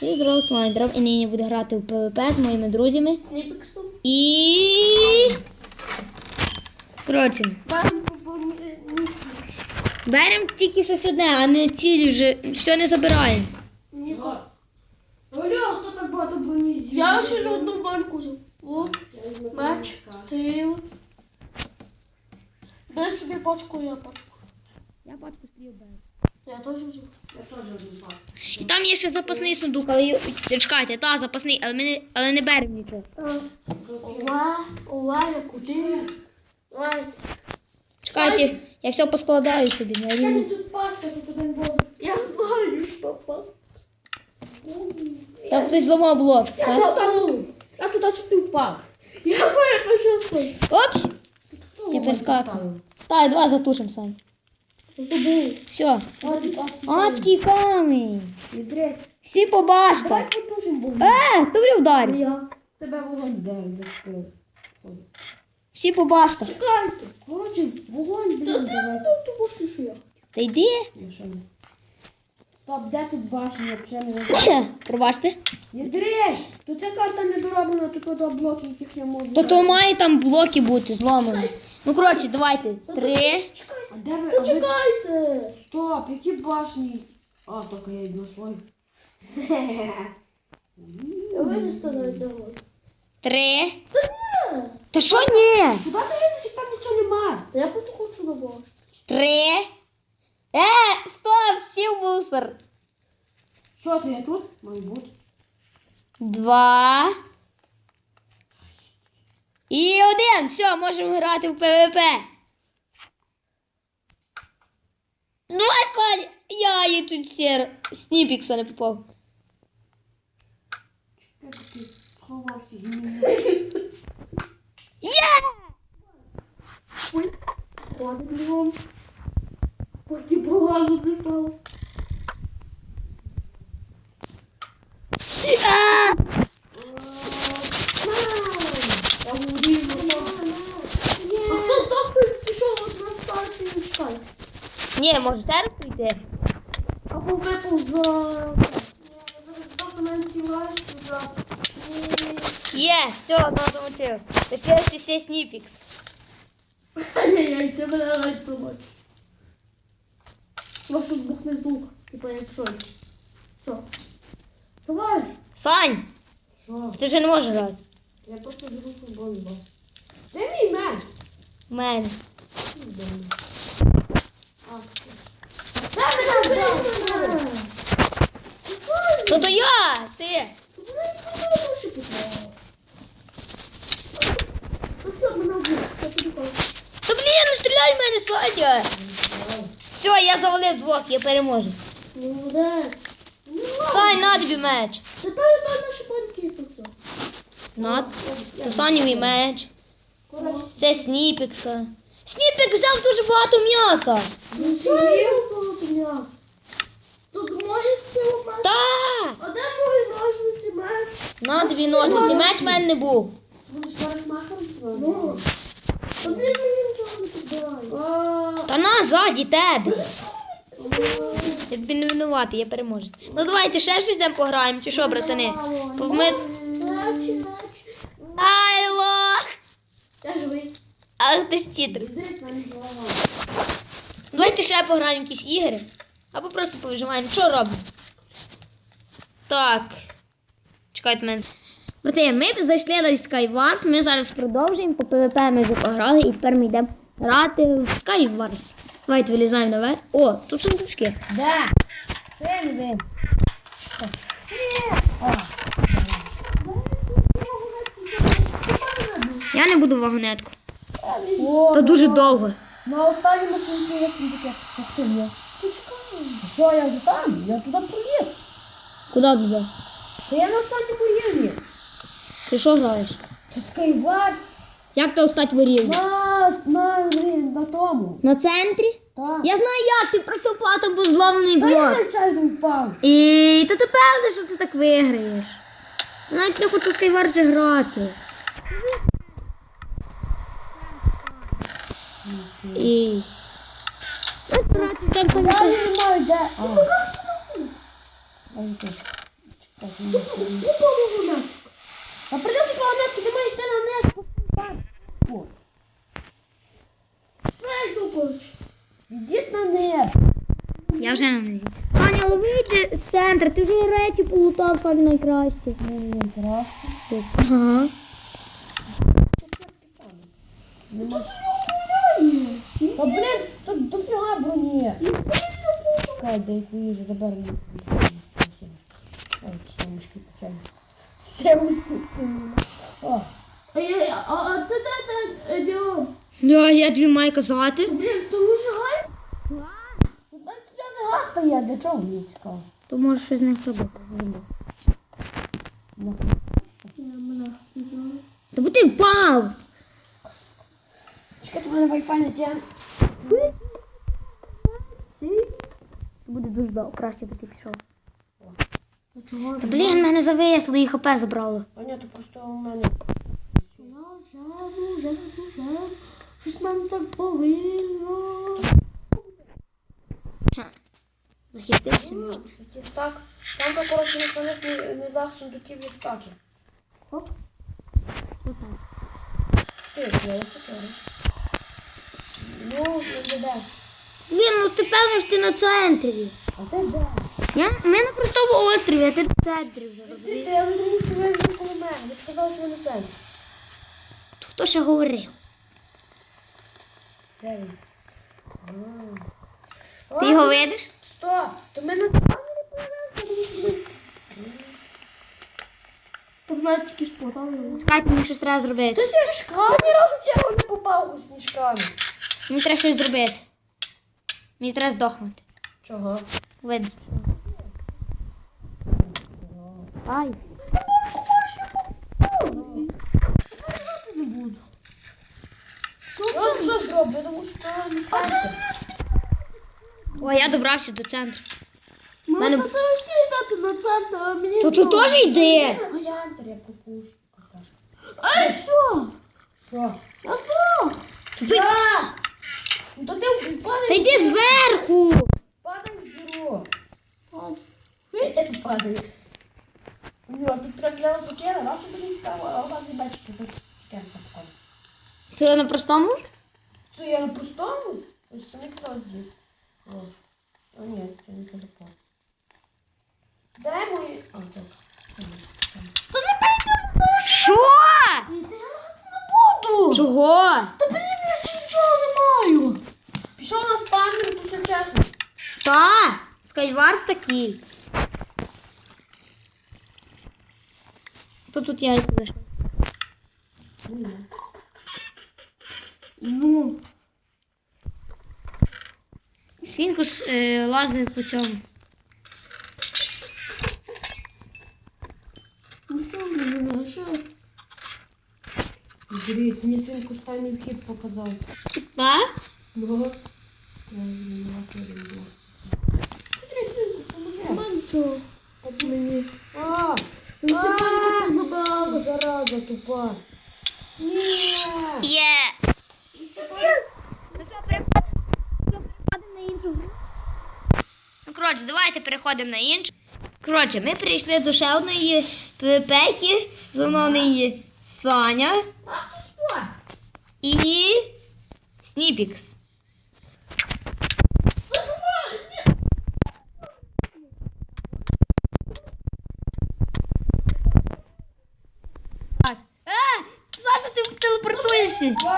Всім здорово, з вами Дров, і нині буде грати в ПВП з моїми друзями. Сніпексом. І. Коротше, беремо тільки щось одне, а не цілі вже. Все не забираємо. Оля, хто так багато броні з'їв? Я ще на одну банку взяв. Лук, меч, стріл. Дай собі пачку, я пачку. Я пачку слів беру. Я теж взяв. Я теж один. І там є ще запасний сундук, але чекайте, та запасний, але ми не, але не беремо нічого. Ова, ова, куди? Ой, Чекайте, я все поскладаю собі на рівні. тут паска, тут один був. я знаю, що паст. Там хтось зламав блок. Я так? тут там, я туди чуть не впав. Я знаю, що. Опс! Я перескакую. Та, два затушим, Сань. Все. Адський камінь. Всі потушимо. Е, хто в ударі? Я. Тебе вогонь вдарив. Всі побачте. Чекайте. Коротше, вогонь, блін, давай. Та йди. Не? Стоп, де тут башня? Взагалі не. Пробачте. Відрей! Тут ця карта не дороблена, тут одна блоки, яких не можна. То то має там блоки бути зломані. Ну, коротше, давайте. Три. А де ви? А ви... Стоп, які башні? А, тільки я йду свою. На одного. Три. Та що ні? Куди ти лізеш, як там нічого нема? Я просто хочу на баш. Три. Е, стоп, всі в мусор. Що ти, я тут? Бути. Два. І один. Все, можемо грати в ПВП. Давай, Саня. Я її чуть сер. Сніпікса не попав. Як ти сховався? гімн? Є! Ой, хватить бігом. Поки погано не стало. А! Я говорив, А хто завтра пішов от на станцію чекай? Ні, може зараз прийти. Або випав за... Є, все, одного замочив. Та ще все сніпікс. Ай-яй-яй, ти мене навіть собач. Може збухне звук, типа як щось. Все. Давай. Сань, Що? ти вже не можеш грати. Я просто живу футбол бас. Де мій меч? А, Ну то я, ти. Та блін, не стріляй в мене, Саня. Все, я завалив двох, я переможу. Сань, на тобі меч. Тепер то наші банки тут все. На, то Санєвий меч. Це Сніпікса. Сніпік взяв дуже багато м'яса. Нічого не було м'яса. Тут ножиці у мене. Так. А де мої ножниці меч? На тобі ножниці, меч в мене не був. Будеш парикмахером? Ну. Та блін мені нічого не підбирає. Та на, ззаді тебе. Я тобі не винуватий, я переможець. Ну давайте ще щось йдемо пограємо, чи що, братани? Ми... Мечі, мечі. Ай, лох! Я живий. Але ти ж голова. Давайте ще пограємо якісь ігри. Або просто повижимаємо. Що робимо? Так. Чекайте мене. Брати, ми зайшли на Skywars, ми зараз продовжуємо. По ПВП ми вже пограли і тепер ми йдемо грати в Skywars. Давайте вилізаємо наверх. О, тут сундучки. Це не. Я не буду вагонетку. О, Це дуже довго. На останньому кінці як він таке. Як ти є? Почекай. Що, я вже там? Я туди проліз. Куди туди? Та я на останньому рівні. Ти що граєш? Це Skywars. Як ти остать в рівні? На, на, на тому. На центрі? Так. Я знаю як, ти просто впав, там був зломаний Та я блок. нечайно впав. І то ти певний, що ти так виграєш. Навіть не хочу в Skywars грати. І... Ось там Я не де. А. При чому тут вагонетки, ти маєш на низ. О, Знаєш, хочеш? Йдіть на низ. Я вже на неї. Аня, вийди з центру, ти вже речі полутав самі найкраще. Мені краще. Ага. Нема. Та блін, тут дофіга броні. Чекай, дай поїжджу, заберу її. Ой, сімочки почали. Сімочки. О, А я, а, а ти де ти, Діо? Я, я тобі маю казати. Блін, ти лужай? ну так сюди газ стає, для чого мені цікаво? То можеш щось з них робити. Ну, Та бо ти впав. Чекай, мене Wi-Fi не тягне. Буде дуже довго, краще би ти пішов. А чого? Та блін, мене зависло, і хп забрало. А ні, то просто у мене. Я живу, живу, живу. Щось мене так повільно. Захистився можна. Так, там, то, коротше, не не, не за сундуків є стаки. Оп. Ти, я високий. Ну, не де. Блін, ну ти певно ж ти на центрі. А ти де? Я, ми на простому острові, а ти на центрі вже Ти, розумієш? ви вже коло мене. Ви ж казали, що ви на центрі. То Хто ще говорив? Де він? Ти його видиш? Стоп! То ми на камері появилися. Тут мене тільки спортали. Чекай, мені щось треба зробити. Ти сніжками разом я не попав у сніжками. Мені треба щось зробити. Мені треба здохнути. Чого? Видиш. Ай. не буду. Я вам що зроблю, тому що це не центр. О, я добрався до центру. Мене Мене- тут всі йдати на центр, а мені... То тут теж йде. А центр я. Ай, все! Що? Я! То ти... Ну то ти падай, Та йди зверху. падай в діру. Я так падаю. Ну, тут так для сокера, наша мені стало, а у вас не бачите, тут сокера така. Ти на простому? То я на простому? Ось це не кладіть. О. Ні, це не телефон. Дай мої... А, так. Це не. Що? Іди, я не буду! Чого? Та блін, я ж нічого не маю! Пішов на спамір, тут все чесно. Та, Skywars такий. Хто тут яйця лише? Ну, Свінкус е, лазить по цьому. ну що мені не лишилось? Дивіться, мені свинку стайний вхід показав. Так? Ну. Мені. А, зараза тупа. Ні. Є. Ну що, переходимо на іншу гру? Ну, коротше, давайте переходимо на іншу. Коротше, ми прийшли до ще одної пепехи, за мною є Саня і Сніпікс. Так. А, Саша, ти телепортуєшся.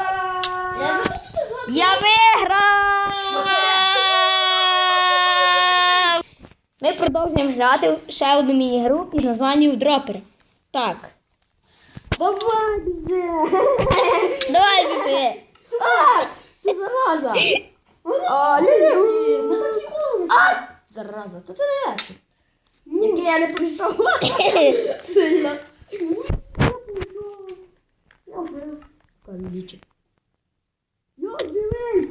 Я виграв! Ми продовжуємо грати ще одну міні-гру під названням Дропер. Так. Давай, біже! Давай пішли. Ти зараза. А, Лілі! Ми так ніколи не А, зараза, та ти не. Який я не прийшов. сильно. Калічик. Я живий!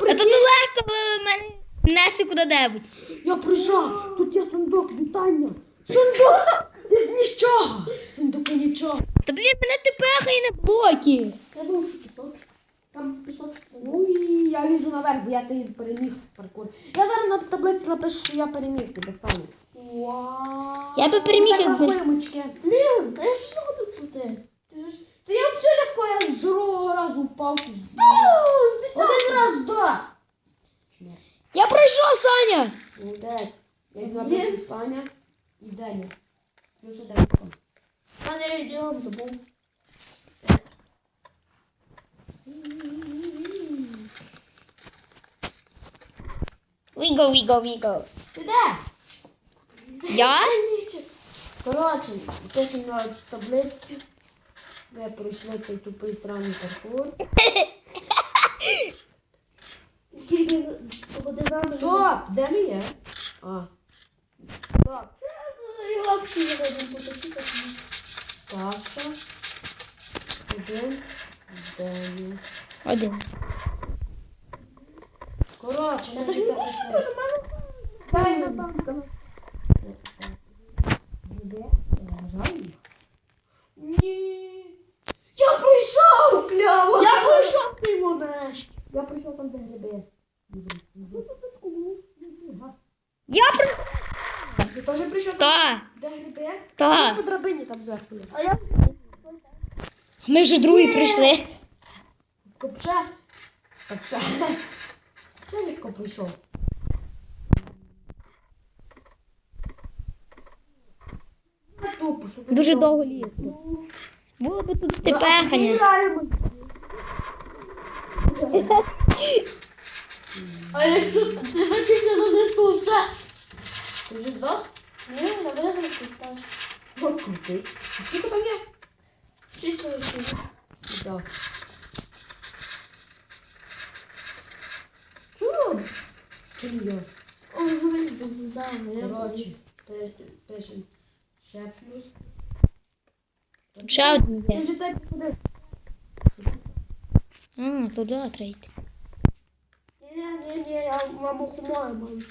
А то ти легко мене неси куди-небудь. Я прийшов. Тут є сундук, вітання. Сундук! Із нічого. Сундуку нічого. Та блін, мене ти пехає на блоки. Я думав, що пісочок. Там пісочок. Ну і я лізу наверх, бо я цей переміг паркур. Я зараз на таблиці напишу, що я переміг тебе стану. Вау. Я би переміг, Так, якби-. Блін, та я ж я взагалі легко, я з другого разу упав. тут. О, з Один десятого. раз да. Я пройшов, Саня! Молодець. Я Блін. напишу Саня і Деня. Плюс один. А не регіон забув. Віго, віго, віго. Ти де? Я? Коротше, пишемо на таблиці. Ви пройшли цей тупий сраний паркур. Скільки годинами. Стоп! Де ми є? А. Стоп. Не. Саша. Один. Один. Коротше, ми так тільки не можу, прийшли. нормально. Дай на банк. Де? Жаль їх. Ні. Я прийшов! Кляво! Я прийшов ти нарешті. Я прийшов там, де гриби. Я при... Ти теж прийшов там, Та, де гриби? та. По драбині там зверху є. А я Ми вже другий прийшли. Копше. Копше. Це легко прийшов. Дуже довго лізти. Було би тут тепехання. Граємо. А якщо дивитися на то все. Ти вже здох? Ні, не виграти так. От крутий. А Скільки там є? Шість років. Так. Чого? Кільйо. О, журналіст залізав. Коротше, пи- пишемо. Ще плюс. Ще один є. вже це? А, туди. Ні, ні, ні, я маму хумаю.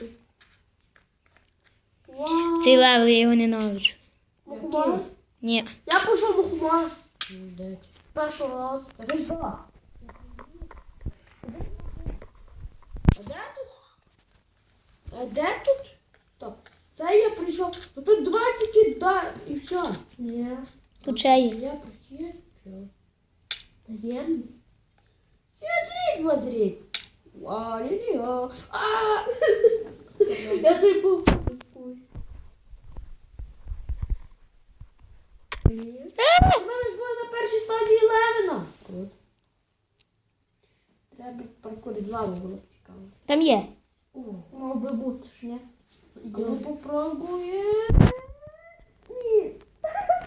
Вау. Цей левел я його ненавиджу. Мухомор? Ні. Я пішов мухомор. Молодець. Першого разу. А ти здох. А де тут? А де тут? Стоп. Це я прийшов. Ну тут два тільки да і все. Ні. Тут ще є. Я прийшов. Все. Таємний. Мадрид, Мадрид. Вау, А! Я той був. У мене ж було на Першій стадії Левена. Круто. Треба паркур з лави було б цікаво. Там є. О, Мав би бути ж, ні? а ми попробуємо. Ні.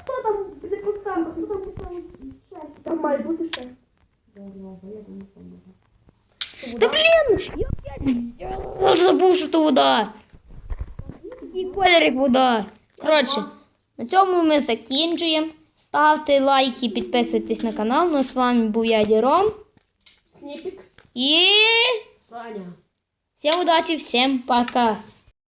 Хто там не поставив? Хто там поставив? Ще. Там має бути ще. Я там пам'ятаю. Блін! Я опять я забув, що то вода. Який колір як вода. Коротше, на цьому ми закінчуємо. Ставте лайки, підписуйтесь на канал. Ну, з вами був я Діром. Сніпікс. І Саня. Всем удачи, всем пока.